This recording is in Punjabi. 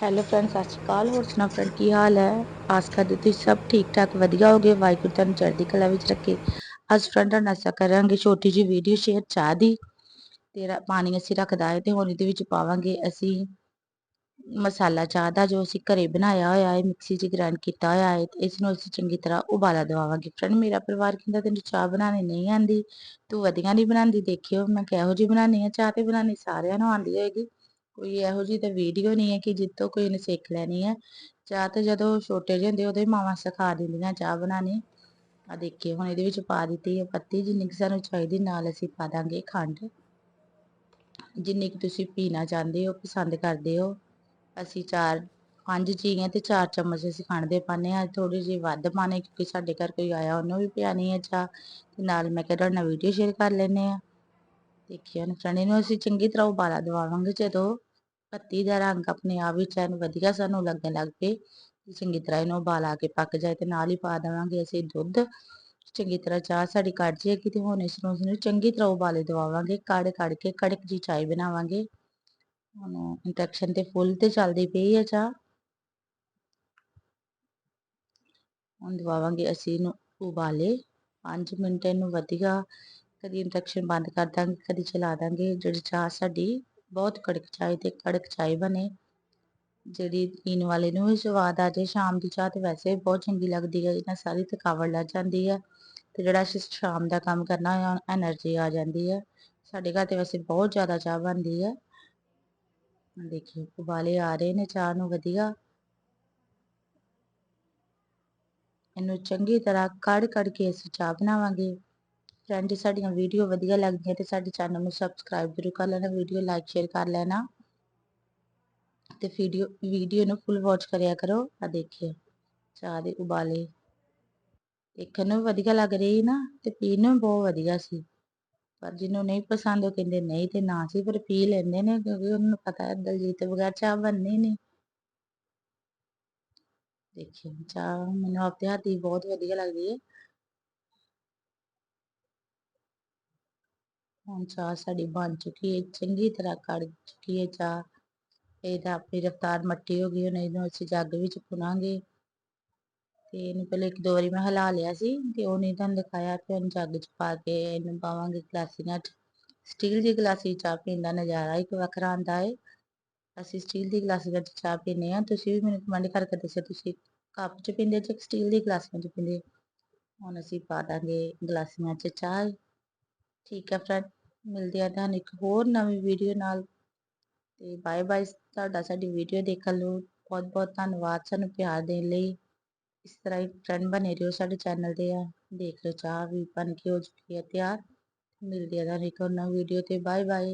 ਹੈਲੋ ਫਰੈਂਡ ਸਤਿ ਸ਼੍ਰੀ ਅਕਾਲ। ਹੋਰ ਸੁਣਾ ਫਰੈਂਡ ਕੀ ਹਾਲ ਹੈ? ਆਸ ਕਰਦੇ ਤੁਸੀਂ ਸਭ ਠੀਕ ਠਾਕ, ਵਧੀਆ ਹੋਗੇ ਵਾਹਿਗੁਰੂ ਤੁਹਾਨੂੰ ਚੜ੍ਹਦੀ ਕਲਾ ਵਿੱਚ ਰੱਖੇ। ਅੱਜ ਫਰੈਂਡ ਨਾਲ ਨਸਾ ਕਰਾਂਗੇ। ਛੋਟੀ ਜਿਹੀ ਵੀਡੀਓ ਸ਼ੇਅਰ ਚਾਹ ਦੀ। ਤੇ ਪਾਣੀ ਅਸੀਂ ਰੱਖਦਾ ਹੈ ਤੇ ਹੁਣ ਇਹਦੇ ਵਿੱਚ ਪਾਵਾਂਗੇ ਅਸੀਂ ਮਸਾਲਾ ਚਾਹ ਦਾ, ਜੋ ਅਸੀਂ ਘਰੇ ਬਣਾਇਆ ਹੋਇਆ ਹੈ, ਮਿਕਸੀ 'ਚ ਗ੍ਰਾਈਂਡ ਕੀਤਾ ਹੋਇਆ ਹੈ। ਤੇ ਇਸ ਨੂੰ ਅਸੀਂ ਚੰਗੀ ਤਰ੍ਹਾਂ ਉਬਾਲਾ ਦਵਾਵਾਂਗੇ। ਫਰੈਂਡ ਮੇਰਾ ਪਰਿਵਾਰ ਕਹਿੰਦਾ, ਤੈਨੂੰ ਚਾਹ ਬਣਾਉਣੀ ਨਹੀਂ ਆਂਦੀ ਤੂੰ ਵਧੀਆ ਨਹੀਂ ਬਣਾਉਂਦੀ। ਦੇਖਿਓ, ਮੈਂ ਕਿਹੋ ਜਿਹੀ ਬਣਾਉਣੀ ਆ ਚਾਹ ਤੇ ਬਣਾਉਣੀ ਸਾਰਿਆਂ ਨੂੰ ਆਉਂਦੀ ਹੋਏਗੀ। ਕੋਈ ਇਹੋ ਜਿਹੀ ਤਾਂ ਵੀਡੀਓ ਨਹੀਂ ਹੈ ਕਿ ਜਿੱਤੋਂ ਕੋਈ ਨੇ ਸਿੱਖ ਲੈਣੀ ਹੈ। ਚਾਹ ਤੇ ਜਦੋਂ ਛੋਟੇ ਜਿਹੇ ਹੁੰਦੇ ਉਦੋਂ ਹੀ ਮਾਵਾਂ ਸਿਖਾ ਦਿੰਦੀਆਂ ਚਾਹ ਬਣਾਉਣੀ। ਆ ਦੇਖੀ ਹੁਣ ਇਹਦੇ ਵਿੱਚ ਪਾ ਦਿੱਤੀ ਹੈ ਪੱਤੀ, ਜਿੰਨੀ ਕਿ ਸਾਨੂੰ ਚਾਹੀਦੀ ਨਾਲ ਅਸੀਂ ਪਾ ਦਾਂਗੇ ਖੰਡ। ਜਿੰਨੀ ਕਿ ਤੁਸੀਂ ਪੀਣਾ ਚਾਹੁੰਦੇ ਹੋ, ਪਸੰਦ ਕਰਦੇ ਹੋ, ਅਸੀਂ ਚਾਰ, ਪੰਜ ਜੀ ਤੇ ਚਾਰ ਚਮਚ ਅਸੀਂ ਖੰਡ ਦੇ ਪਾਣੇ ਆ ਥੋੜੀ ਜਿਹੀ ਵੱਧ ਪਾਣੇ ਕਿਉਂਕਿ ਸਾਡੇ ਘਰ ਕੋਈ ਆਇਆ, ਉਹਨੂੰ ਵੀ ਪਿਆਣੀ ਹੈ ਚਾਹ। ਤੇ ਨਾਲ ਮੈਂ ਕਿਹਾ ਤੁਹਾਡੇ ਨਾਲ ਵੀਡੀਓ ਸ਼ੇਅਰ ਕਰ ਲੈਨੇ ਆ ਦੇਖਿਓ ਨਾ ਫਰੈਂਡ ਇਹਨੂੰ ਅਸੀਂ ਚੰਗੀ ਤਰ੍ਹਾਂ ਉਬਾਲਾ ਦਵਾਵਾਂਗੇ ਜਦੋਂ ਪੱਤੀ ਦਾ ਰੰਗ ਆਪਣੇ ਆਪ ਵਿੱਚ ਐਨ ਵਧੀਆ ਸਾਨੂੰ ਲੱਗਣ ਲੱਗ ਪਏ। ਚੰਗੀ ਤਰ੍ਹਾਂ ਇਹਨੂੰ ਉਬਾਲਾ ਕੇ ਪੱਕ ਜਾਏ ਤੇ ਨਾਲ ਹੀ ਪਾ ਦੇਵਾਂਗੇ ਅਸੀਂ ਦੁੱਧ। ਚੰਗੀ ਤਰ੍ਹਾਂ ਚਾਹ ਸਾਡੀ ਕੱਢ ਜਾਏਗੀ ਤੇ ਹੁਣ ਇਸ ਨੂੰ ਚੰਗੀ ਤਰ੍ਹਾਂ ਉਬਾਲੇ ਦਵਾਵਾਂਗੇ। ਕੜ ਕੜ ਕੇ ਕੜਕ ਜੀ ਚਾਹ ਬਣਾਵਾਂਗੇ। ਹੁਣ ਇੰਡਕਸ਼ਨ ਤੇ ਫੁੱਲ ਤੇ ਚੱਲਦੀ ਪਈ ਹੈ ਚਾਹ। ਹੁਣ ਦਵਾਵਾਂਗੇ ਅਸੀਂ ਇਹਨੂੰ ਉਬਾਲੇ। 5 ਮਿੰਟ ਇਹਨੂੰ ਵਧੀਆ ਕਦੀ ਇੰਡਕਸ਼ਨ ਬੰਦ ਕਰ ਦਾਂਗੇ, ਕਦੀ ਚਲਾ ਦਾਂਗੇ। ਜਿਹੜੀ ਚਾਹ ਸਾਡੀ ਬਹੁਤ ਕੜਕ ਚਾਹੀ ਤੇ ਕੜਕ ਚਾਹੀ ਬਣੇ। ਜਿਹੜੀ ਪੀਣ ਵਾਲੇ ਨੂੰ ਵੀ ਸਵਾਦ ਆ ਜੇ, ਸ਼ਾਮ ਦੀ ਚਾਹ ਤੇ ਵੈਸੇ ਵੀ ਬਹੁਤ ਚੰਗੀ ਲੱਗਦੀ ਹੈ ਇਹਨਾਂ ਸਾਰੀ ਥਕਾਵਟ ਲੱਗ ਜਾਂਦੀ ਹੈ ਤੇ ਜਿਹੜਾ ਅਸੀਂ ਸ਼ਾਮ ਦਾ ਕੰਮ ਕਰਨਾ ਹੋਇਆ એનર્ਜੀ ਆ ਜਾਂਦੀ ਹੈ ਸਾਡੇ ਘਰ ਤੇ ਵੈਸੇ ਬਹੁਤ ਜ਼ਿਆਦਾ ਚਾਹ ਬਣਦੀ ਹੈ ਦੇਖਿਓ ਉਬਾਲੇ ਆ ਰਹੇ ਨੇ ਚਾਹ ਨੂੰ, ਵਧੀਆ। ਇਹਨੂੰ ਚੰਗੀ ਤਰ੍ਹਾਂ ਕੜ ਕੜ ਕੇ ਅਸੀਂ ਚਾਹ ਬਣਾਵਾਂਗੇ। ਫਰੈਂਡ ਸਾਡੀਆਂ ਵੀਡੀਓ ਵਧੀਆ ਲੱਗਦੀਆਂ ਤੇ ਸਾਡੇ ਚੈਨਲ ਨੂੰ ਸਬਸਕ੍ਰਾਈਬ ਜ਼ਰੂਰ ਕਰ ਲੈਣਾ ਵੀਡੀਓ ਲਾਈਕ ਸ਼ੇਅਰ ਕਰ ਲੈਣਾ ਤੇ ਵੀਡੀਓ ਵੀਡੀਓ ਨੂੰ ਫੁੱਲ ਵਾਚ ਕਰਿਆ ਕਰੋ ਆ ਦੇਖਿਓ, ਚਾਹ ਦੇ ਉਬਾਲੇ, ਦੇਖਣ ਨੂੰ ਵਧੀਆ ਲੱਗ ਰਹੀ ਨਾ ਤੇ ਪੀਣ ਨੂੰ ਬਹੁਤ ਵਧੀਆ ਸੀ, ਪਰ ਜਿਹਨੂੰ ਨਹੀਂ ਪਸੰਦ ਉਹ ਕਹਿੰਦੇ ਨਹੀਂ ਤੇ ਨਾ ਸੀ ਪਰ ਪੀ ਲੈਂਦੇ ਨੇ ਕਿਉਂਕਿ ਉਹਨਾਂ ਨੂੰ ਪਤਾ ਹੈ ਦਲਜੀਤ ਬਗੈਰ ਚਾਹ ਬਣਨੀ ਨਹੀਂ। ਦੇਖਿਓ, ਚਾਹ ਮੈਨੂੰ ਆਪਦੇ ਹੱਥ ਦੀ ਬਹੁਤ ਵਧੀਆ ਲੱਗਦੀ ਹੈ। ਹੁਣ ਚਾਹ ਸਾਡੀ ਬਣ ਚੁੱਕੀ ਹੈ ਚੰਗੀ ਤਰ੍ਹਾਂ ਕੜ ਚੁੱਕੀ ਹੈ ਚਾਹ। ਇਹਦਾ ਆਪਣੀ ਰਫਤਾਰ ਮੱਟੀ ਹੋ ਗਈ, ਹੁਣ ਇਹਨੂੰ ਅਸੀਂ ਜੱਗ ਵਿੱਚ ਪੁਣਾਂਗੇ। ਤੇ ਇਹਨੂੰ ਪਹਿਲੇ ਇੱਕ ਦੋ ਵਾਰੀ ਮੈਂ ਹਿਲਾ ਲਿਆ ਸੀ ਤੇ ਉਹ ਨਹੀਂ ਤੁਹਾਨੂੰ ਦਿਖਾਇਆ ਫਿਰ ਹੁਣ ਜੱਗ 'ਚ ਪਾ ਕੇ ਇਹਨੂੰ ਪਾਵਾਂਗੇ ਗਲਾਸੀਆਂ 'ਚ ਸਟੀਲ ਦੀ ਗਲਾਸੀ ਚਾਹ ਪੀਣ ਦਾ ਨਜ਼ਾਰਾ ਇੱਕ ਵੱਖਰਾ ਆਂਦਾ ਹੈ ਅਸੀਂ ਸਟੀਲ ਦੀ ਗਲਾਸੀ ਵਿੱਚ ਚਾਹ ਪੀਨੇ ਆ ਤੁਸੀਂ ਵੀ ਮੈਨੂੰ ਕਮੈਂਟ ਕਰਕੇ ਦੱਸੋ ਤੁਸੀਂ ਕੱਪ 'ਚ ਪੀਂਦੇ ਜਾਂ ਸਟੀਲ ਦੀ ਗਲਾਸੀਆਂ 'ਚ ਪੀਂਦੇ ਹੁਣ ਅਸੀਂ ਪਾ ਦਾਂਗੇ ਗਲਾਸੀਆਂ 'ਚ ਚਾਹ। ਠੀਕ ਹੈ ਫਰੈਂਡ। ਮਿਲਦੇ ਆ ਤੁਹਾਨੂੰ ਇੱਕ ਹੋਰ ਨਵੀਂ ਵੀਡੀਓ ਨਾਲ। ਤੇ ਬਾਏ ਬਾਏ ਤੁਹਾਡਾ ਸਾਡੀ ਵੀਡੀਓ ਦੇਖਣ ਲਈ। ਬਹੁਤ ਬਹੁਤ ਧੰਨਵਾਦ ਸਾਨੂੰ ਪਿਆਰ ਦੇਣ ਲਈ। ਇਸ ਤਰ੍ਹਾਂ ਹੀ ਫਰੈਂਡ ਬਣੇ ਰਹੋ ਸਾਡੇ ਚੈਨਲ ਦੇ ਆ। ਦੇਖ ਲਓ ਚਾਹ ਵੀ ਬਣ ਕੇ ਹੋ ਚੁੱਕੀ ਹੈ ਤਿਆਰ। ਮਿਲਦੇ ਆ ਤੁਹਾਨੂੰ ਇੱਕ ਹੋਰ ਨਵੀਂ ਵੀਡੀਓ ਤੇ। Bye bye